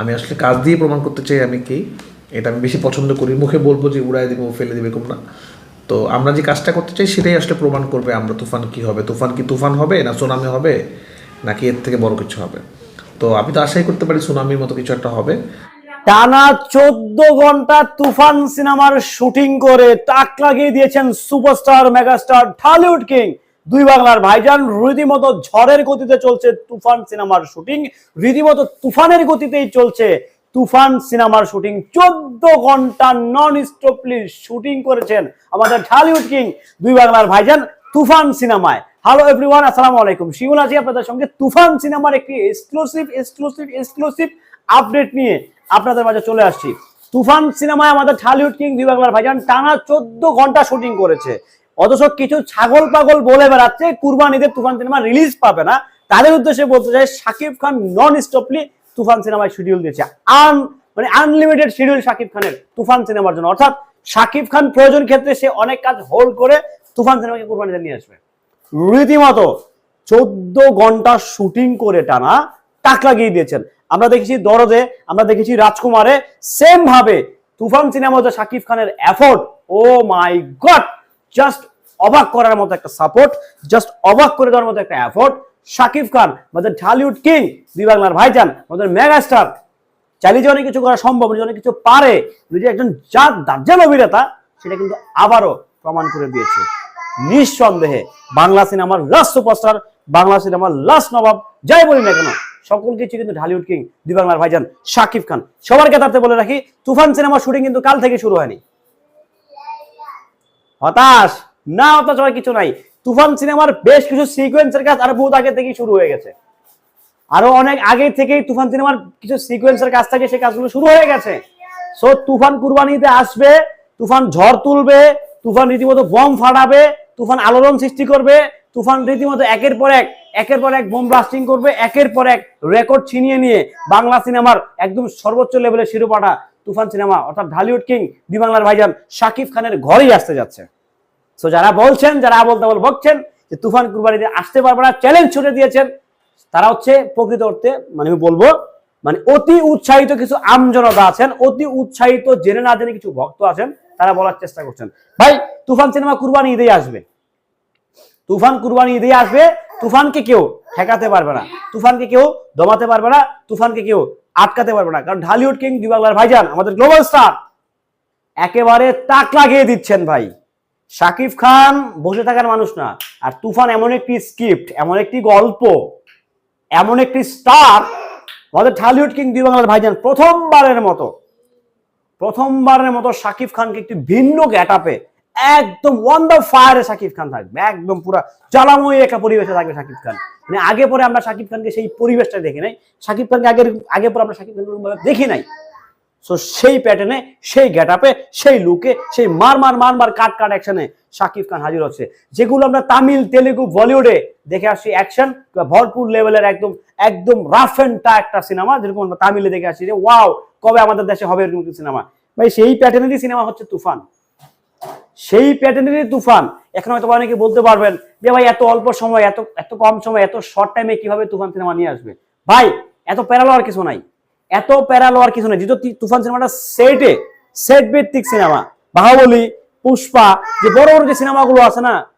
আমি আসলে কাজ দিয়ে প্রমাণ করতে চাই আমি কি, এটা আমি বেশি পছন্দ করি। মুখে বলব যে উড়াই দিব, ফেলে দেবে, এরকম না। তো আমরা যে কাজটা করতে চাই সেটাই আসলে প্রমাণ করবে আমরা তুফান কি হবে। তুফান কি তুফান হবে না সুনামি হবে, নাকি এর থেকে বড় কিছু হবে? তো আমি তো আশাই করতে পারি সুনামির মতো কিছু একটা হবে। টানা চোদ্দ ঘণ্টা তুফান সিনেমার শুটিং করে টাক লাগিয়ে দিয়েছেন সুপারস্টার, মেগাস্টার, ঢালিউড কিং। দুই বাংলার ভাইজান রীতিমতো ঝড়ের গতিতে চলছে তুফান সিনেমার শুটিং। রীতিমতো তুফানের গতিতেই চলছে তুফান সিনেমার শুটিং। চোদ্দ ঘণ্টা নন স্টপলি শুটিং করেছেন আমাদের ঢালিউড কিং, দুই বাংলার ভাইজান তুফান সিনেমায়। হ্যালো এভরিওয়ান আসসালামু আলাইকুম। শিমুল আছি আপনাদের সঙ্গে। তুফান সিনেমার একটি এক্সক্লুসিভ এক্সক্লুসিভ এক্সক্লুসিভ আপডেট নিয়ে আপনাদের মাঝে চলে আসছি। তুফান সিনেমায় আমাদের ঢালিউড কিং, দুই বাংলার ভাইজান টানা চোদ্দ ঘণ্টা শুটিং করেছে। অথচ কিছু ছাগল পাগল বলে বেড়াচ্ছে, কুরবানিদের তুফান সিনেমা রিলিজ পাবে না। তাদের উদ্দেশ্যে বলতে চাই, শাকিব খান নন স্টপলি তুফান সিনেমায় শিডিউল দিয়েছে। আন মানে আনলিমিটেড শিডিউল শাকিব খানের তুফান সিনেমার জন্য। অর্থাৎ শাকিব খান প্রয়োজন ক্ষেত্রে সে অনেক কাজ হোল্ড করে তুফান সিনেমাকে কুরবানিতে নিয়ে আসবে। রীতিমতো চোদ্দ ঘণ্টা শুটিং করে টানা টাক লাগিয়ে দিয়েছেন। আমরা দেখেছি দরদে, আমরা দেখেছি রাজকুমারে সেম ভাবে তুফান সিনেমাতে শাকিব খানের effort oh my god just অবাক করার মতো একটা সাপোর্ট জাস্ট অবাক করে দেওয়ার মতো একটা এফোর্ট শাকিব খান, আমাদের ঢালিউড কিং দুই বাংলার ভাইজান, আমাদের মেগাস্টার যে অনেক কিছু করা সম্ভব, যে অনেক কিছু পারে যে একজন জাত দার্জাল অভিনেতা, সেটা কিন্তু আবারও প্রমাণ করে দিয়েছে। নিঃসন্দেহে বাংলা সিনেমার লাস্ট সুপারস্টার বাংলা সিনেমার লাস্ট নবাব, যাই বলি না কেন, সকল কিছু কিন্তু ঢালিউড কিং দুই বাংলার ভাইজান শাকিব খান। সবার কেতারতে বলে রাখি, তুফান সিনেমার শুটিং কিন্তু কাল থেকে শুরু হয়নি। হতাশ! না হওয়ার কিছু নাই। তুফান সিনেমার বেশ কিছু সিকোয়েন্সের কাজ আর বহুত আগে থেকেই শুরু হয়ে গেছে। আরও অনেক আগে থেকেই তুফান সিনেমার কিছু সিকোয়েন্সের কাজ থাকে সেই কাজগুলো শুরু হয়ে গেছে। সো তুফান কুরবানিতে আসবে, তুফান ঝড় তুলবে, তুফান রীতিমতো বম ফাটাবে, তুফান আলোড়ন সৃষ্টি করবে, তুফান রীতিমতো একের পর এক, একের পর এক বোম ব্লাস্টিং করবে, একের পর এক রেকর্ড ছিনিয়ে নিয়ে বাংলা সিনেমার একদম সর্বোচ্চ লেভেলের শিরোপাটা তুফান সিনেমা, অর্থাৎ ঢালিউড কিং দুই বাংলার ভাইজান শাকিব খানের ঘরেই আসতে যাচ্ছে। সো যারা বলছেন, যারা আবল তাবল বকছেন যে তুফান কুরবানিতে আসতে পারবে না চ্যালেঞ্জ ছুটে দিয়েছেন, তারা হচ্ছে প্রকৃত অর্থে মানে আমি বলব মানে অতি উৎসাহিত কিছু আমজনতা আছেন, অতি উৎসাহিত, জেনে না জেনে কিছু ভক্ত আছেন, তারা বলার চেষ্টা করছেন। ভাই, তুফান সিনেমা কুরবানি ঈদেই আসবে। তুফান কুরবানি ঈদেই আসবে, তুফানকে কেউ ঠেকাতে পারবে না। তুফানকে কেউ দমাতে পারবে না, তুফানকে কেউ আটকাতে পারবে না। কারণ ঢালিউড কিং দুই বাংলার ভাইজান, আমাদের গ্লোবাল স্টার, একেবারে তাক লাগিয়ে দিচ্ছেন ভাই। শাকিব খান বসে থাকার মানুষ না। আর তুফান এমন একটি স্ক্রিপ্ট এমন একটি গল্প, এমন একটি স্টার আমাদের ঢালিউড কিং দুই বাংলার ভাইজান প্রথমবারের মতো প্রথমবারের মতো শাকিব খানকে একটি ভিন্ন গ্যাটাপে একদম ওয়ান দ্য ফায়ারে শাকিব খান থাকবে। একদম পুরো জ্বালাময়ী একটা পরিবেশে থাকবে শাকিব খান। মানে আগে পরে আমরা শাকিব খানকে সেই পরিবেশটা দেখি নাই। শাকিব খানকে আগের, আগে পরে আমরা শাকিব খানকে দেখি নাই। সো সেই প্যাটার্নে সেই গেটআপে সেই লুকে সেই মার মার মার মার কাট কাট অ্যাকশনে শাকিব খান হাজির হচ্ছে। যেগুলো আমরা তামিল, তেলেগু বলিউডে দেখে আসছি অ্যাকশন ভরপুর লেভেলের একদম একদম রাফ এন্ড টা একটা সিনেমা যেরকম আমরা তামিলে দেখে আসছি যে ওয়াও কবে আমাদের দেশে হবে এরকম সিনেমা ভাই, সেই প্যাটার্নেরই সিনেমা হচ্ছে তুফান। সেই প্যাটার্নেরই তুফান। এখন হয়তো অনেকে বলতে পারবেন যে, ভাই, এত অল্প সময়, এত এত কম সময়, এত শর্ট টাইমে কীভাবে তুফান সিনেমা নিয়ে আসবে? ভাই, এত প্যারালো আর কিছু নাই। এত প্যারালো আর কিছু নাই। যেহেতু তুফান সিনেমাটা সেটে সেট ভিত্তিক সিনেমা। বাহুবলী, পুষ্পা, যে বড় বড় যে সিনেমাগুলো আছে না,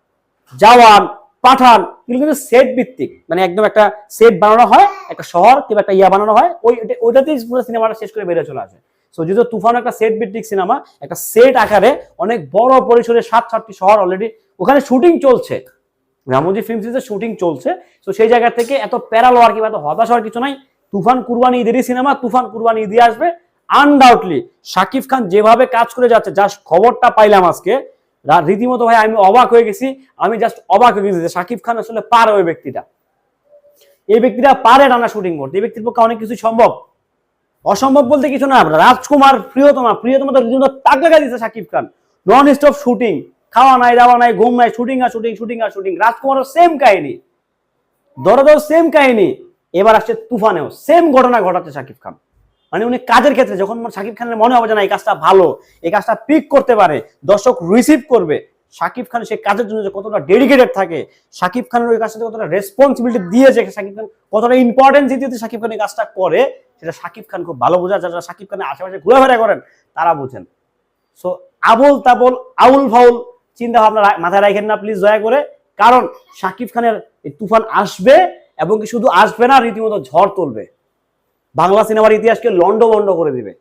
জওয়ান, পাঠান, এগুলো কিন্তু সেট ভিত্তিক মানে একদম একটা সেট বানানো হয়, একটা শহর কিংবা একটা ইয়া বানানো হয়, ওই ওইটা- ওইটাতেই পুরো সিনেমাটা শেষ করে বেরিয়ে চলে আসে। সো যেহেতু তুফান একটা সেট ভিত্তিক সিনেমা, একটা সেট আকারে অনেক বড় পরিসরে সাত, সাতটি শহর অলরেডি ওখানে শুটিং চলছে। রামজি ফিল্ম সিরিজের শুটিং চলছে। তো সেই জায়গা থেকে এত প্যারা লওয়ার কিংবা এত হতাশ হওয়ার কিছু নাই। তুফান কুরবানি ঈদেরই সিনেমা, তুফান কুরবানি ঈদে আসবে। আনডাউটলি শাকিব খান যেভাবে কাজ করে যাচ্ছে জাস্ট খবরটা পাইলাম আজকে। রীতিমতো ভাই, আমি অবাক হয়ে গেছি। আমি জাস্ট অবাক হয়ে গেছি যে শাকিব খান আসলে পারে ওই ব্যক্তিটা। এই ব্যক্তিটা পারে টানা শুটিং করতে। এই ব্যক্তির পক্ষে অনেক কিছু সম্ভব। অসম্ভব বলতে কিছু না। রাজকুমার প্রিয়তমা প্রিয়তমা তো রীতিমতো তাক লাগা দিচ্ছে Shakib Khan. Non stop shooting খাওয়া নাই, দাওয়া নাই, ঘুম নাই শুটিং আর শুটিং শুটিং আর শুটিং রাজকুমারও সেম কাহিনী। দরদও সেম কাহিনী। এবার আসছে তুফানেও। সেম ঘটনা ঘটাচ্ছে শাকিব খান। মানে উনি কাজের ক্ষেত্রে যখন শাকিব খানের মনে হবে যে না, এই কাজটা ভালো, এই কাজটা পিক করতে পারে, দর্শক রিসিভ করবে শাকিব খান সেই কাজের জন্য যে কতটা ডেডিকেটেড থাকে শাকিব খানের ওই কাজটাতে কতটা রেসপন্সিবিলিটি দিয়েছে শাকিব খান কতটা ইম্পর্টেন্স দিতে শাকিব খান এই কাজটা করে, সেটা শাকিব খান খুব ভালো বোঝা যারা শাকিব খানের আশেপাশে ঘোরাফেরা করেন, তারা বুঝেন। সো আবল তাবল আউল ফাউল চিন্তা ভাবনা মাথায় রাখেন না প্লিজ দয়া করে। কারণ শাকিব খানের তুফান আসবে এবং কি শুধু আসবে না, রীতিমতো ঝড় তুলবে। বাংলা সিনেমার ইতিহাসকে লন্ড বন্ড করে দিবে।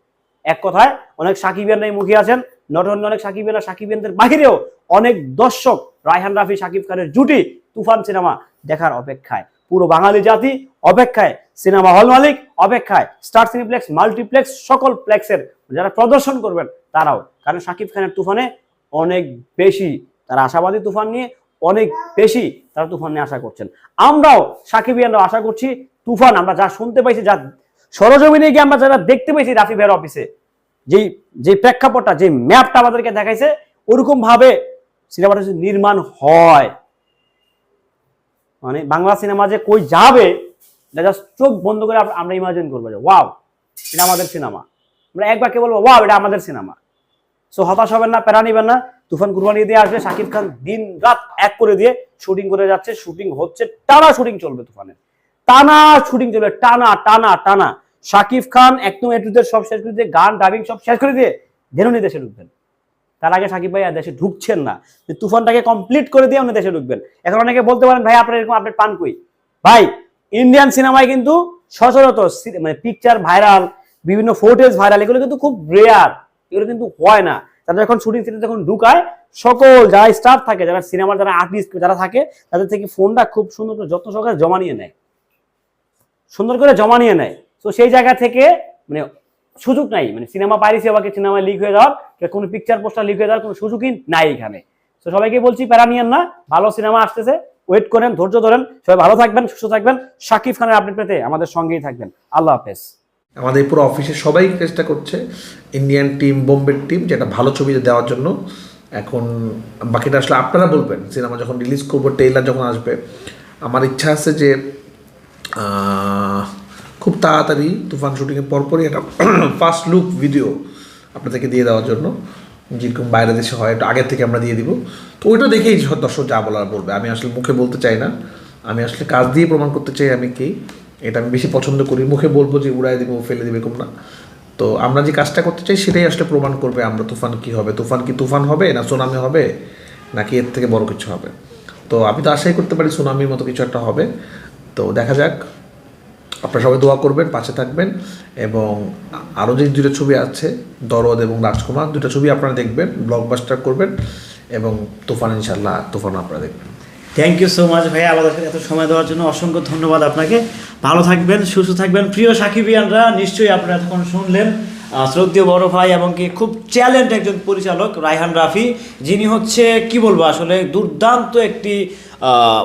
এক কথায়, অনেক সাকিবিয়ানরাই মুখে আছেন নট অনলি অনেক সাকিবিয়ানা সাকিবিয়ানদের বাহিরেও অনেক দর্শক, রায়হান রাফি সাকিব খানের জুটি তুফান সিনেমা দেখার অপেক্ষায়। পুরো বাঙালি জাতি অপেক্ষায়, সিনেমা হল মালিক অপেক্ষায়, স্টার সিনেপ্লেক্স, মাল্টিপ্লেক্স, সকল প্লেক্সের যারা প্রদর্শন করবেন তারাও। কারণ সাকিব খানের তুফানে অনেক বেশি তারা আশাবাদী তুফান নিয়ে অনেক বেশি তারা তুফান নিয়ে আশা করছেন। আমরাও সাকিবিয়ানরাও আশা করছি তুফান, আমরা যা শুনতে পাইছি, যা সরজমিনে গিয়ে আমরা যারা দেখতে পেয়েছি রাফি ভাইয়ের অফিসে যেই যে প্রেক্ষাপটটা যে ম্যাপটা আমাদেরকে দেখাইছে ওরকম ভাবে সিনেমাটা নির্মাণ হয় মানে বাংলা সিনেমা যে কই যাবে চোখ বন্ধ করে আমরা ইমাজিন করব যে ওয়াও এটা আমাদের সিনেমা আমরা এক বাক্যে বলব ওয়াও এটা আমাদের সিনেমা সো হতাশ হবেন না, প্যারা নিবেন না। তুফান কুরবানি দিয়ে আসবে শাকিব খান দিন রাত এক করে দিয়ে শুটিং করে যাচ্ছে শুটিং হচ্ছে, টানা শুটিং চলবে তুফানের টানা শুটিং চলবে, টানা টানা টানা। শাকিব খান একদম এটুদের সব শেষ করে দিয়ে, গান ডাবিং সব শেষ করে দিয়ে ধেনুনি দেশে ঢুকবেন। তার আগে সাকিব ভাই আর দেশে ঢুকছেন না। যে তুফানটাকে কমপ্লিট করে দিয়ে উনি দেশে ঢুকবেন। এখন অনেকে বলতে পারেন, ভাই, আপনার এরকম আপডেট পান কই? ভাই ইন্ডিয়ান সিনেমায় কিন্তু সচরাচর মানে পিকচার ভাইরাল বিভিন্ন ফুটেজ ভাইরাল এগুলো কিন্তু খুব রেয়ার এগুলো কিন্তু হয় না। তারা যখন শুটিং সেটে যখন ঢুকায়, সকল যারা স্টাফ থাকে, যারা সিনেমার যারা আর্টিস্ট যারা থাকে, তাদের থেকে ফোনটা খুব সুন্দর করে, যত্ন সহকারে জমা নিয়ে নেয়। সুন্দর করে জমা নিয়ে নেয়। তো সেই জায়গা থেকে মানে সুযোগ নাই। মানে সিনেমা পাইরেসি হওয়াকে সিনেমা লিক হয়ে যাওয়ার কোনো পিকচার পোস্টার লিক হয়ে যাওয়ার কোনো সুযোগই নাই এখানে। তো সবাইকে বলছি, প্যারা নিয়েন না। ভালো সিনেমা আসতেছে। ওয়েট করেন, ধৈর্য ধরেন। সবাই ভালো থাকবেন, সুস্থ থাকবেন। শাকিব খানের আপডেট পেতে আমাদের সঙ্গেই থাকবেন। আল্লাহ হাফেজ। আমাদের পুরো অফিসে সবাই চেষ্টা করছে ইন্ডিয়ান টিম বোম্বের টিম যেটা ভালো ছবিতে দেওয়ার জন্য। এখন বাকিটা আসলে আপনারা বলবেন, সিনেমা যখন রিলিজ করব ট্রেলার যখন আসবে, আমার ইচ্ছা আছে যে খুব তাড়াতাড়ি তুফান শুটিংয়ের পরপরই একটা ফার্স্ট লুক ভিডিও আপনাদেরকে দিয়ে দেওয়ার জন্য। যেরকম বাইরে দেশে হয়, একটু আগের থেকে আমরা দিয়ে দিব। তো ওইটা দেখেই দর্শক যা বলার বলবে। আমি আসলে মুখে বলতে চাই না। আমি আসলে কাজ দিয়ে প্রমাণ করতে চাই আমি কি। এটা আমি বেশি পছন্দ করি। মুখে বলব যে উড়াই দিব, ফেলে দেবে, এরকম না। তো আমরা যে কাজটা করতে চাই, সেটাই আসলে প্রমাণ করবে আমরা তুফান কি হবে। তুফান কি তুফান হবে, না সুনামি হবে, নাকি এর থেকে বড় কিছু হবে? তো আমি তো আশাই করতে পারি সুনামির মতো কিছু একটা হবে। তো দেখা যাক। আপনারা সবাই দোয়া করবেন, পাশে থাকবেন এবং আরও যে দুটো ছবি আছে দরদ এবং রাজকুমার দুটো ছবি আপনারা দেখবেন ব্লকবাস্টার করবেন এবং তুফান ইনশাল্লাহ তুফান আপনারা দেখবেন। থ্যাংক ইউ সো মাচ ভাইয়া আমাদের এত সময় দেওয়ার জন্য অসংখ্য ধন্যবাদ আপনাকে। ভালো থাকবেন, সুস্থ থাকবেন। প্রিয় সাকিবিয়ানরা, নিশ্চয়ই আপনারা এতক্ষণ শুনলেন। শ্রদ্ধীয় বড় ভাই এবং কি খুব চ্যালেঞ্জ একজন পরিচালক, রায়হান রাফি। যিনি হচ্ছে, কি বলব আসলে, দুর্দান্ত একটি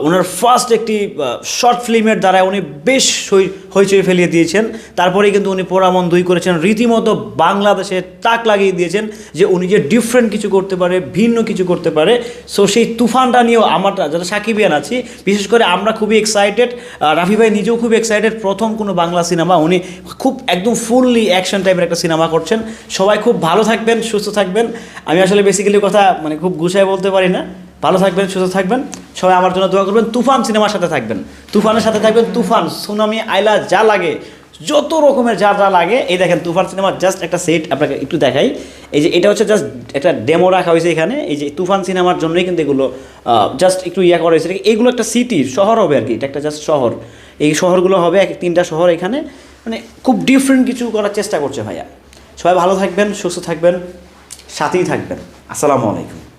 ওনার ফার্স্ট একটি শর্ট ফিল্মের দ্বারা উনি বেশ হই- হইচই ফেলিয়ে দিয়েছেন। তারপরে কিন্তু উনি পোড়ামন দুই করেছেন। রীতিমতো বাংলাদেশে তাক লাগিয়ে দিয়েছেন যে উনি যে ডিফারেন্ট কিছু করতে পারে, ভিন্ন কিছু করতে পারে। সো সেই তুফানটা নিয়েও আমার যারা সাকিবিয়ান আছি, বিশেষ করে আমরা খুবই এক্সাইটেড রাফি ভাই নিজেও খুব এক্সাইটেড প্রথম কোনো বাংলা সিনেমা। উনি খুব একদম ফুললি অ্যাকশন টাইপের একটা সিনেমা করছেন। সবাই খুব ভালো থাকবেন, সুস্থ থাকবেন। আমি আসলে বেসিক্যালি কথা মানে খুব গুছায় বলতে পারি না। ভালো থাকবেন, সুস্থ থাকবেন। সবাই আমার জন্য দোয়া করবেন। তুফান সিনেমার সাথে থাকবেন। তুফানের সাথে থাকবেন তুফান, সুনামি, আইলা, যা লাগে, যত রকমের যা যা লাগে। এই দেখেন, তুফান সিনেমার জাস্ট একটা সেট আপনাকে একটু দেখাই। এই যে এটা হচ্ছে জাস্ট একটা ডেমো রাখা হয়েছে এখানে। এই যে তুফান সিনেমার জন্যই কিন্তু এগুলো জাস্ট একটু ইয়া করা হয়েছে। এগুলো একটা সিটি শহর হবে আর কি। এটা একটা জাস্ট শহর। এই শহরগুলো হবে এক, তিনটা শহর এখানে। মানে খুব ডিফারেন্ট কিছু করার চেষ্টা করছে ভাইয়া। সবাই ভালো থাকবেন, সুস্থ থাকবেন, সাথেই থাকবেন। আসসালামু আলাইকুম।